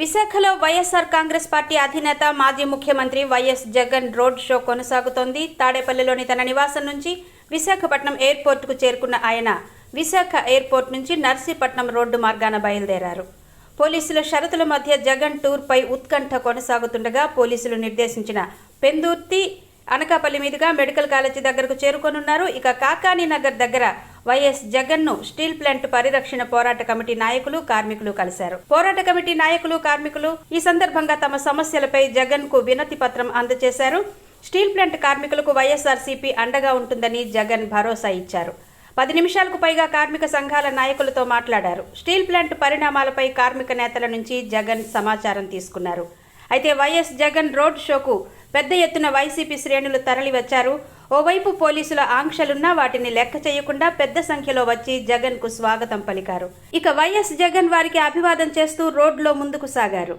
విశాఖలో వైఎస్ఆర్ కాంగ్రెస్ పార్టీ అధినేత మాజీ ముఖ్యమంత్రి వైఎస్ జగన్ రోడ్ షో కొనసాగుతోంది. తాడేపల్లిలోని తన నివాసం నుంచి విశాఖపట్నం ఎయిర్పోర్టుకు చేరుకున్న ఆయన విశాఖ ఎయిర్పోర్ట్ నుంచి నర్సీపట్నం రోడ్డు మార్గాన బయలుదేరారు. పోలీసుల షరతుల మధ్య జగన్ టూర్పై ఉత్కంఠ కొనసాగుతుండగా పోలీసులు నిర్దేశించిన పెందుర్తి అనకాపల్లి మీదుగా మెడికల్ కాలేజీ దగ్గరకు చేరుకోనున్నారు. ఇక కాకాని నగర్ దగ్గర వైఎస్ జగన్ను స్టీల్ ప్లాంట్ పరిరక్షణ పోరాట కమిటీ నాయకులు కార్మికులు కలిశారు. పోరాట కమిటీ నాయకులు కార్మికులు ఈ సందర్భంగా తమ సమస్యలపై జగన్కు వినతి పత్రం అందజేశారు. స్టీల్ ప్లాంట్ కార్మికులకు వైఎస్ఆర్సీపీ అండగా ఉంటుందని జగన్ భరోసా ఇచ్చారు. పది నిమిషాలకు పైగా కార్మిక సంఘాల నాయకులతో మాట్లాడారు. స్టీల్ ప్లాంట్ పరిణామాలపై కార్మిక నేతల నుంచి జగన్ సమాచారం తీసుకున్నారు. అయితే వైఎస్ జగన్ రోడ్ షోకు పెద్ద ఎత్తున వైసీపీ శ్రేణులు తరలివచ్చారు. ఓవైపు పోలీసుల ఆంక్షలున్నా వాటిని లెక్క చేయకుండా పెద్ద సంఖ్యలో వచ్చి జగన్కు స్వాగతం పలికారు. ఇక వైఎస్ జగన్ వారికి అభివాదం చేస్తూ రోడ్లో ముందుకు సాగారు.